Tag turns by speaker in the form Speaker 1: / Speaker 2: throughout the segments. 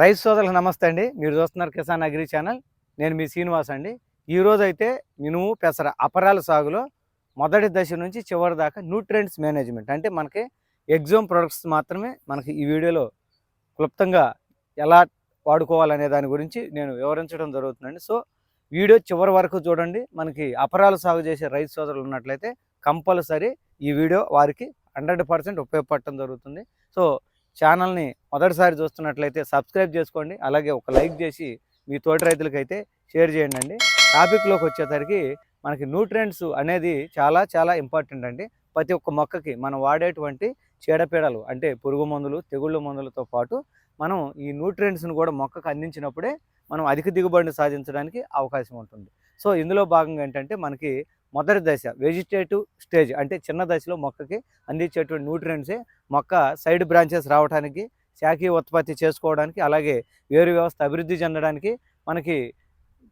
Speaker 1: Rice సోదరులకు నమస్తే అండి. మీరు చూస్తున్నారు కిసాన్ అగ్రి ఛానల్. నేను మీ శ్రీనివాస్ అండి. ఈరోజు అయితే మినుము పెసర అపరాల సాగులో మొదటి దశ నుంచి చివరి దాకా న్యూట్రియంట్స్ మేనేజ్మెంట్ అంటే మనకి ఎగ్జామ్ ప్రొడక్ట్స్ మాత్రమే మనకి ఈ వీడియోలో క్లుప్తంగా ఎలా వాడుకోవాలనే దాని గురించి నేను వివరించడం జరుగుతుందండి. సో వీడియో చివరి వరకు చూడండి. మనకి అపరాలు సాగు చేసే రైతు సోదరులు ఉన్నట్లయితే కంపల్సరీ ఈ వీడియో వారికి హండ్రెడ్ పర్సెంట్ ఉపయోగపడటం జరుగుతుంది. సో ఛానల్ని మొదటిసారి చూస్తున్నట్లయితే సబ్స్క్రైబ్ చేసుకోండి. అలాగే ఒక లైక్ చేసి మీ తోటి రైతులకైతే షేర్ చేయండి అండి. టాపిక్లోకి వచ్చేసరికి మనకి న్యూట్రియంట్స్ అనేది చాలా చాలా ఇంపార్టెంట్ అండి. ప్రతి ఒక్క మొక్కకి మనం వాడేటువంటి చీడపీడలు అంటే పురుగు మందులు తెగుళ్ళ మందులతో పాటు మనం ఈ న్యూట్రియంట్స్ను కూడా మొక్కకు అందించినప్పుడే మనం అధిక దిగుబడిని సాధించడానికి అవకాశం ఉంటుంది. సో ఇందులో భాగంగా ఏంటంటే మనకి మొదటి దశ వెజిటేటివ్ స్టేజ్ అంటే చిన్న దశలో మొక్కకి అందించేటువంటి న్యూట్రియంట్సే మొక్క సైడ్ బ్రాంచెస్ రావడానికి శాఖీయ ఉత్పత్తి చేసుకోవడానికి అలాగే వేరు వ్యవస్థ అభివృద్ధి చెందడానికి మనకి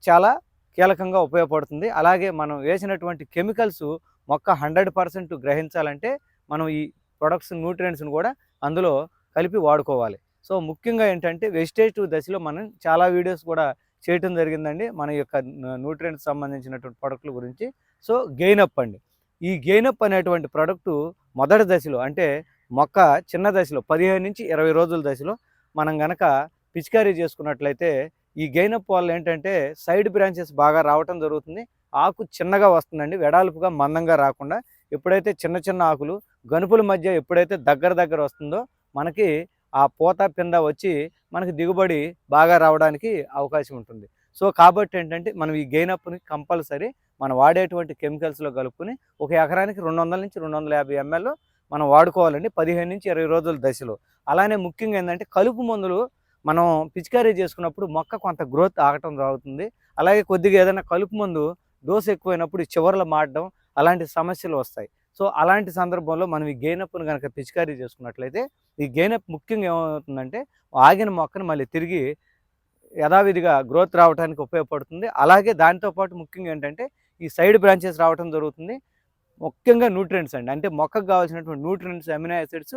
Speaker 1: చాలా కీలకంగా ఉపయోగపడుతుంది. అలాగే మనం వేసినటువంటి కెమికల్స్ మొక్క హండ్రెడ్ పర్సెంట్ గ్రహించాలంటే మనం ఈ ప్రొడక్ట్స్ న్యూట్రియంట్స్ని కూడా అందులో కలిపి వాడుకోవాలి. సో ముఖ్యంగా ఏంటంటే వెజిటేటివ్ దశలో మనం చాలా వీడియోస్ కూడా చేయటం జరిగిందండి. మన యొక్క న్యూట్రియంట్స్ సంబంధించినటువంటి ప్రొడక్ట్ల గురించి. సో గెయినప్ అండి. ఈ గెయినప్ అనేటువంటి ప్రొడక్టు మొదటి దశలో అంటే మొక్క చిన్న దశలో పదిహేను నుంచి ఇరవై రోజుల దశలో మనం గనక పిచికారీ చేసుకున్నట్లయితే ఈ గెయినప్ వల్ల ఏంటంటే సైడ్ బ్రాంచెస్ బాగా రావటం జరుగుతుంది. ఆకు చిన్నగా వస్తుందండి. వెడల్పుగా మందంగా రాకుండా ఎప్పుడైతే చిన్న చిన్న ఆకులు గనుపుల మధ్య ఎప్పుడైతే దగ్గర దగ్గర వస్తుందో మనకి ఆ పూత పింద వచ్చి మనకి దిగుబడి బాగా రావడానికి అవకాశం ఉంటుంది. సో కాబట్టి ఏంటంటే మనం ఈ గెయిన్ అప్ని కంపల్సరీ మనం వాడేటువంటి కెమికల్స్లో కలుపుకొని ఒక ఎకరానికి రెండు వందల నుంచి రెండు వందల యాభై ఎంఎల్ మనం వాడుకోవాలండి పదిహేను నుంచి ఇరవై రోజుల దశలో. అలానే ముఖ్యంగా ఏంటంటే కలుపు మందులు మనం పిచికారీ చేసుకున్నప్పుడు మొక్క కొంత గ్రోత్ ఆగటం జరుగుతుంది. అలాగే కొద్దిగా ఏదైనా కలుపు మందు డోస్ ఎక్కువైనప్పుడు ఈ మాడడం అలాంటి సమస్యలు వస్తాయి. సో అలాంటి సందర్భంలో మనం ఈ గేనప్పును కనుక పిచికారీ చేసుకున్నట్లయితే ఈ గేనప్ ముఖ్యంగా ఏమవుతుందంటే ఆగిన మొక్కను మళ్ళీ తిరిగి యథావిధిగా గ్రోత్ రావడానికి ఉపయోగపడుతుంది. అలాగే దాంతోపాటు ముఖ్యంగా ఏంటంటే ఈ సైడ్ బ్రాంచెస్ రావడం జరుగుతుంది. ముఖ్యంగా న్యూట్రియంట్స్ అండి. అంటే మొక్కకు కావాల్సినటువంటి న్యూట్రియంట్స్ అమినో యాసిడ్స్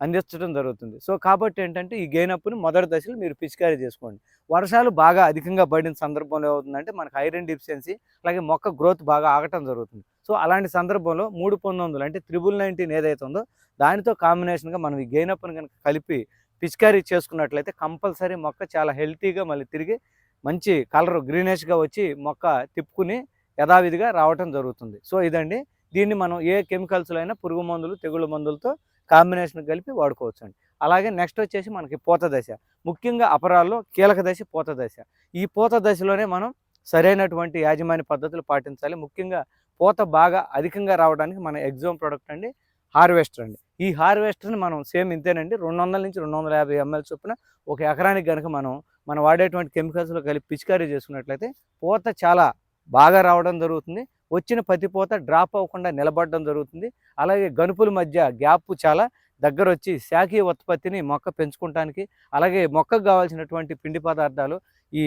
Speaker 1: అందించడం జరుగుతుంది. సో కాబట్టి ఏంటంటే ఈ గేనప్పుని మొదటి దశలో మీరు పిచికారీ చేసుకోండి. వర్షాలు బాగా అధికంగా పడిన సందర్భంలో ఏమవుతుందంటే మనకు ఐరన్ డిఫిషియన్సీ అలాగే మొక్క గ్రోత్ బాగా ఆగటం జరుగుతుంది. సో అలాంటి సందర్భంలో మూడు పంతొమ్మిది అంటే త్రిబుల్ నైన్టీన్ ఏదైతే ఉందో దానితో కాంబినేషన్గా మనం ఈ గెయినప్ని కనుక కలిపి పిచికారీ చేసుకున్నట్లయితే కంపల్సరీ మొక్క చాలా హెల్తీగా మళ్ళీ తిరిగి మంచి కలర్ గ్రీనిష్గా వచ్చి మొక్క తిప్పుకుని యథావిధిగా రావటం జరుగుతుంది. సో ఇదండి. దీన్ని మనం ఏ కెమికల్స్లో అయినా పురుగు మందులు తెగుళ్ళ మందులతో కాంబినేషన్ కలిపి వాడుకోవచ్చు అండి అలాగే నెక్స్ట్ వచ్చేసి మనకి పూత దశ. ముఖ్యంగా అపరాల్లో కీలక దశ పూత దశ. ఈ పూత దశలోనే మనం సరైనటువంటి యాజమాన్య పద్ధతులు పాటించాలి. ముఖ్యంగా పూత బాగా అధికంగా రావడానికి మన ఎగ్జామ్ ప్రోడక్ట్ అండి హార్వెస్టర్ అండి. ఈ హార్వెస్టర్ని మనం సేమ్ ఇంతేనండి. రెండు వందల నుంచి రెండు వందల యాభై ఎంఎల్ చొప్పున ఒక ఎకరానికి కనుక మనం మనం వాడేటువంటి కెమికల్స్లో కలిపి పిచికారీ చేసుకున్నట్లయితే పూత చాలా బాగా రావడం జరుగుతుంది. వచ్చిన పత్తి పూత డ్రాప్ అవ్వకుండా నిలబడడం జరుగుతుంది. అలాగే గనుపుల మధ్య గ్యాప్ చాలా దగ్గర వచ్చి శాఖీయ ఉత్పత్తిని మొక్క పెంచుకోవటానికి అలాగే మొక్కకు కావాల్సినటువంటి పిండి పదార్థాలు ఈ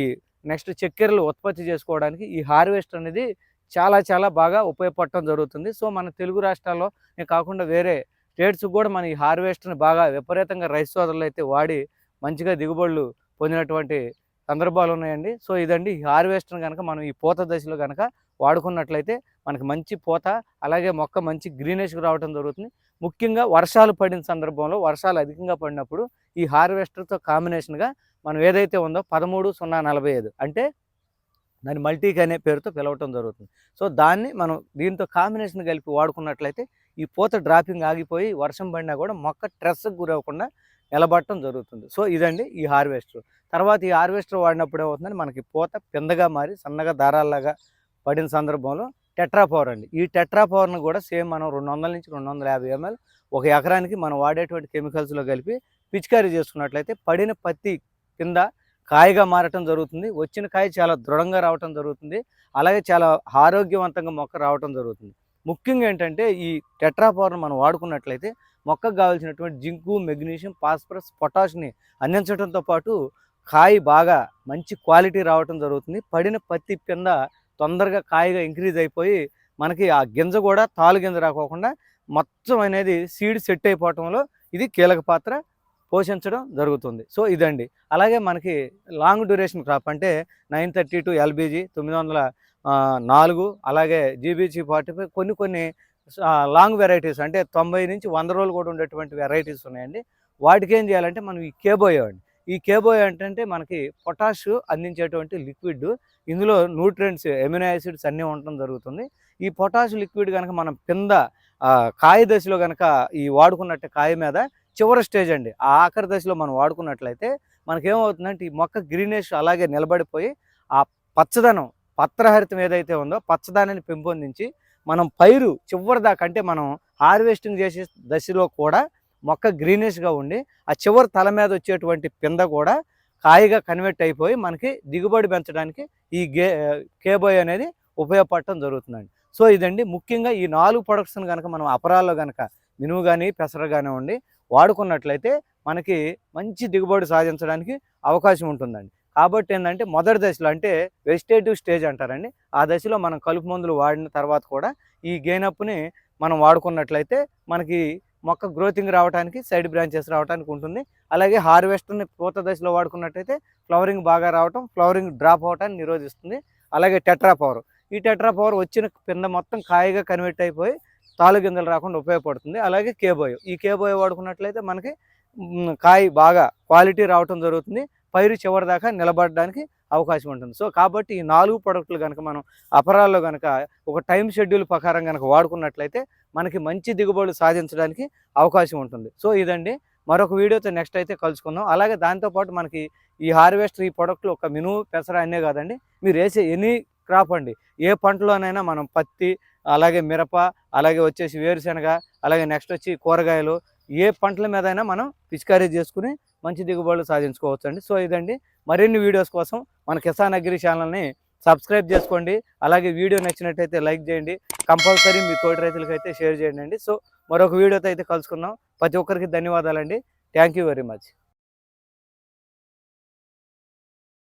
Speaker 1: నెక్స్ట్ చక్కెరలు ఉత్పత్తి చేసుకోవడానికి ఈ హార్వెస్ట్ అనేది చాలా చాలా బాగా ఉపయోగపడటం జరుగుతుంది. సో మన తెలుగు రాష్ట్రాల్లో కాకుండా వేరే స్టేట్స్ కూడా మన ఈ హార్వెస్ట్ని బాగా విపరీతంగా రైస్ సోదరులు అయితే వాడి మంచిగా దిగుబడులు పొందినటువంటి సందర్భాలు ఉన్నాయండి. సో ఇదండి ఈ హార్వెస్ట్ని కనుక మనం ఈ పూత దశలో కనుక వాడుకున్నట్లయితే మనకి మంచి పూత అలాగే మొక్క మంచి గ్రీనిష్గా రావడం జరుగుతుంది. ముఖ్యంగా వర్షాలు పడిన సందర్భంలో వర్షాలు అధికంగా పడినప్పుడు ఈ హార్వెస్టర్తో కాంబినేషన్గా మనం ఏదైతే ఉందో పదమూడు సున్నా నలభై ఐదు అంటే దాన్ని మల్టీక్ అనే పేరుతో పిలవటం జరుగుతుంది. సో దాన్ని మనం దీంతో కాంబినేషన్ కలిపి వాడుకున్నట్లయితే ఈ పూత డ్రాపింగ్ ఆగిపోయి వర్షం పడినా కూడా మొక్క స్ట్రెస్కి గురవ్వకుండా నిలబడటం జరుగుతుంది. సో ఇదండి ఈ హార్వెస్టర్. తర్వాత ఈ హార్వెస్టర్ వాడినప్పుడు ఏమవుతుందంటే మనకి పూత పిందగా మారి సన్నగా దారాల్లాగా పడిన సందర్భంలో టెట్రా పవర్ అండి. ఈ టెట్రా పవర్ను కూడా సేమ్ మనం రెండు వందల నుంచి రెండు వందల యాభై ఎంఎల్ ఒక ఎకరానికి మనం వాడేటువంటి కెమికల్స్లో కలిపి పిచికారీ చేసుకున్నట్లయితే పడిన పత్తి కింద కాయగా మారటం జరుగుతుంది. వచ్చిన కాయ చాలా దృఢంగా రావటం జరుగుతుంది. అలాగే చాలా ఆరోగ్యవంతంగా మొక్క రావటం జరుగుతుంది. ముఖ్యంగా ఏంటంటే ఈ టెట్రాపవర్ను మనం వాడుకున్నట్లయితే మొక్కకు కావాల్సినటువంటి జింకు మెగ్నీషియం ఫాస్ఫరస్ పొటాష్ని అందించడంతో పాటు కాయ బాగా మంచి క్వాలిటీ రావటం జరుగుతుంది. పడిన పత్తి కింద తొందరగా కాయగా ఇంక్రీజ్ అయిపోయి మనకి ఆ గింజ కూడా తాలు గింజ రాకోకుండా మొత్తం అనేది సీడ్ సెట్ అయిపోవటంలో ఇది కీలక పాత్ర పోషించడం జరుగుతుంది. సో ఇదండి. అలాగే మనకి లాంగ్ డ్యూరేషన్ క్రాప్ అంటే నైన్ థర్టీ టు ఎల్బీజీ తొమ్మిది వందల నాలుగు అలాగే జీబీజీ ఫార్టీ ఫైవ్ కొన్ని కొన్ని లాంగ్ వెరైటీస్ అంటే తొంభై నుంచి వంద రోజులు కూడా ఉండేటువంటి వెరైటీస్ ఉన్నాయండి. వాటికి ఏం చేయాలంటే మనం ఈ కేబోయో అండి. ఈ కేబోయో ఏంటంటే మనకి పొటాష్ అందించేటువంటి లిక్విడ్ ఇందులో న్యూట్రియంట్స్ ఎమినో యాసిడ్స్ అన్నీ ఉండటం జరుగుతుంది. ఈ పొటాష్ లిక్విడ్ కనుక మనం కింద కాయ దశలో కనుక ఈ వాడుకున్నట్టు కాయ మీద చివరి స్టేజ్ అండి. ఆ ఆఖరి దశలో మనం వాడుకున్నట్లయితే మనకేమవుతుందంటే ఈ మొక్క గ్రీనేష్ అలాగే నిలబడిపోయి ఆ పచ్చదనం పత్రహరితం ఏదైతే ఉందో పచ్చదనాన్ని పెంపొందించి మనం పైరు చివరి దాకంటే అంటే మనం హార్వెస్టింగ్ చేసే దశలో కూడా మొక్క గ్రీనిష్గా ఉండి ఆ చివరి తల మీద వచ్చేటువంటి పింద కూడా కాయగా కన్వర్ట్ అయిపోయి మనకి దిగుబడి పెంచడానికి ఈ గే కేబోయ్ అనేది ఉపయోగపడటం జరుగుతుందండి. సో ఇదండి. ముఖ్యంగా ఈ నాలుగు ప్రొడక్ట్స్ని కనుక మనం అపరాల్లో కనుక మినుము కానీ పెసర కానివ్వండి వాడుకున్నట్లయితే మనకి మంచి దిగుబడి సాధించడానికి అవకాశం ఉంటుందండి. కాబట్టి ఏంటంటే మొదటి దశలో అంటే వెజిటేటివ్ స్టేజ్ అంటారండి. ఆ దశలో మనం కలుపు మందులు వాడిన తర్వాత కూడా ఈ గేనప్ని మనం వాడుకున్నట్లయితే మనకి మొక్క గ్రోతింగ్ రావడానికి సైడ్ బ్రాంచెస్ రావడానికి ఉంటుంది. అలాగే హార్వెస్టర్ని పూత దశలో వాడుకున్నట్టయితే ఫ్లవరింగ్ బాగా రావటం ఫ్లవరింగ్ డ్రాప్ అవటాన్ని నిరోధిస్తుంది. అలాగే టెట్రా పవర్. ఈ టెట్రా పవర్ వచ్చిన కింద మొత్తం కాయగా కన్వర్ట్ అయిపోయి తాలు గింజలు రాకుండా ఉపయోగపడుతుంది. అలాగే కేబోయ్. ఈ కేబోయ్ వాడుకున్నట్లయితే మనకి కాయ బాగా క్వాలిటీ రావటం జరుగుతుంది. పైరు చివరి దాకా నిలబడడానికి అవకాశం ఉంటుంది. సో కాబట్టి ఈ నాలుగు ప్రొడక్టులు కనుక మనం అపరాల్లో కనుక ఒక టైం షెడ్యూల్ ప్రకారం కనుక వాడుకున్నట్లయితే మనకి మంచి దిగుబడులు సాధించడానికి అవకాశం ఉంటుంది. సో ఇదండి. మరొక వీడియోతో నెక్స్ట్ అయితే కలుసుకుందాం. అలాగే దాంతోపాటు మనకి ఈ హార్వెస్టర్ ఈ ప్రొడక్ట్లు ఒక మినుము పెసర అనే కాదండి. మీరు వేసే ఎనీ క్రాప్ అండి. ఏ పంటలోనైనా మనం పత్తి అలాగే మిరప అలాగే వచ్చేసి వేరుశనగ అలాగే నెక్స్ట్ వచ్చి కూరగాయలు ఏ పంటల మీద అయినా మనం పిచికారీ చేసుకుని మంచి దిగుబడులు సాధించుకోవచ్చు అండి సో ఇదండి మరిన్ని వీడియోస్ కోసం మన కిసాన్ అగ్రి ఛానల్ని సబ్స్క్రైబ్ చేసుకోండి. అలాగే వీడియో నచ్చినట్టయితే లైక్ చేయండి. కంపల్సరీ మీ తోటి రైతులకి అయితే షేర్ చేయండి సో మరొక వీడియోతో అయితే కలుసుకుందాం. ప్రతి ఒక్కరికి ధన్యవాదాలండి. Thank you very much.